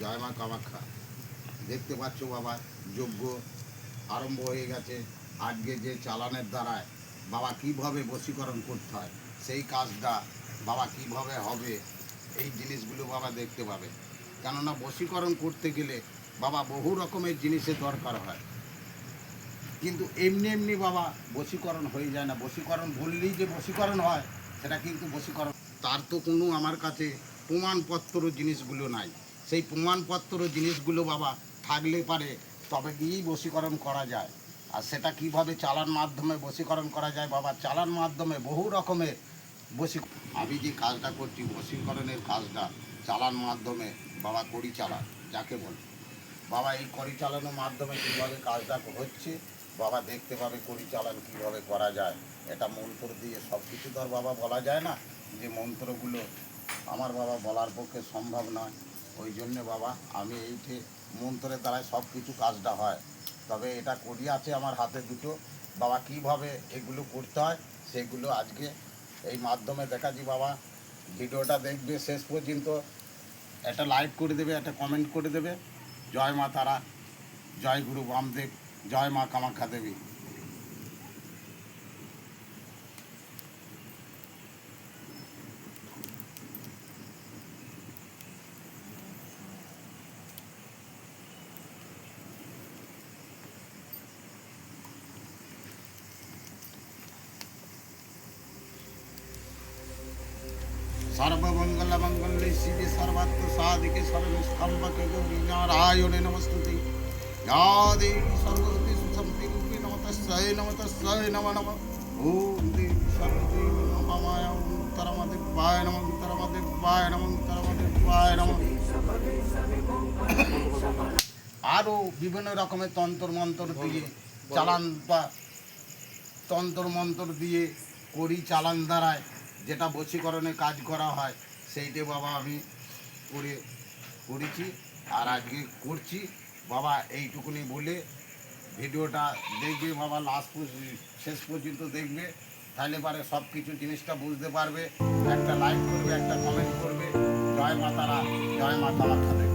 জয় মা কামাখ্যা। দেখতে পাচ্ছ বাবা, যজ্ঞ আরম্ভ হয়ে গেছে। আজকে যে চালানের দ্বারায় বাবা কীভাবে বশীকরণ করতে হয়, সেই কাজটা বাবা কীভাবে হবে, এই জিনিসগুলো বাবা দেখতে পাবে। কেননা বশীকরণ করতে গেলে বাবা বহু রকমের জিনিসের দরকার হয়। কিন্তু এমনি এমনি বাবা বশীকরণ হয়ে যায় না। বশীকরণ বললেই যে বশীকরণ হয়, সেটা কিন্তু বশীকরণ তার তো কোনো আমার কাছে প্রমাণপত্র জিনিসগুলো নাই। সেই প্রমাণপত্র জিনিসগুলো বাবা থাকলে পারে, তবে গিয়েই বশীকরণ করা যায়। আর সেটা কীভাবে চালান মাধ্যমে বশীকরণ করা যায় বাবা? চালান মাধ্যমে বহু রকমের বশী, আমি যে কাজটা করছি, বশীকরণের কাজটা চালান মাধ্যমে বাবা করি চালান যাকে বলে। বাবা, এই করি চালানোর মাধ্যমে কীভাবে কাজটা হচ্ছে, বাবা দেখতে পাবে করি চালান কীভাবে করা যায়। এটা মন্ত্র দিয়ে সব কিছু তো আর বাবা বলা যায় না। যে মন্ত্রগুলো আমার বাবা বলার পক্ষে সম্ভব নয়। ওই জন্যে বাবা, আমি এইটে মন্ত্রের দ্বারাই সব কিছু কাজটা হয়। তবে এটা করি আছে আমার হাতে দুটো। বাবা, কীভাবে এগুলো করতে হয়, সেগুলো আজকে এই মাধ্যমে দেখাচ্ছি। বাবা, ভিডিওটা দেখবে শেষ পর্যন্ত। একটা লাইক করে দেবে, একটা কমেন্ট করে দেবে। জয় মা তারা, জয় গুরু বামদেব, জয় মা কামাখ্যা দেবী। সর্বমঙ্গলমঙ্গলে শিবে সর্বাত্ম সাধিকে সর্বস্তম্ভকে গৌরী নারায়ণে নমস্তুতি। যা দেবী সর্বস্তি সুসম্পি রূপে নমতস্যয় নমতস্যয়, নম নম। ওম দেবী সর্বদেবী নমামায়, উত্তরমদেবায় নম নম নম। আরও বিভিন্ন রকমের তন্ত্র মন্ত্র দিয়ে চালান বা তন্ত্র মন্ত্র দিয়ে করি চালান দ্বারায়। যেটা বশীকরণে কাজ করা হয়, সেইটা বাবা আমি করে, করেছি আর আজকে করছি। বাবা এইটুকুনি বলে ভিডিওটা দেখবে, বাবা লাস্ট শেষ পর্যন্ত দেখবে। তাহলে পারে সব কিছু জিনিসটা বুঝতে পারবে। একটা লাইক করবে, একটা কমেন্ট করবে। জয় মাতারা জয় মাতা মাতা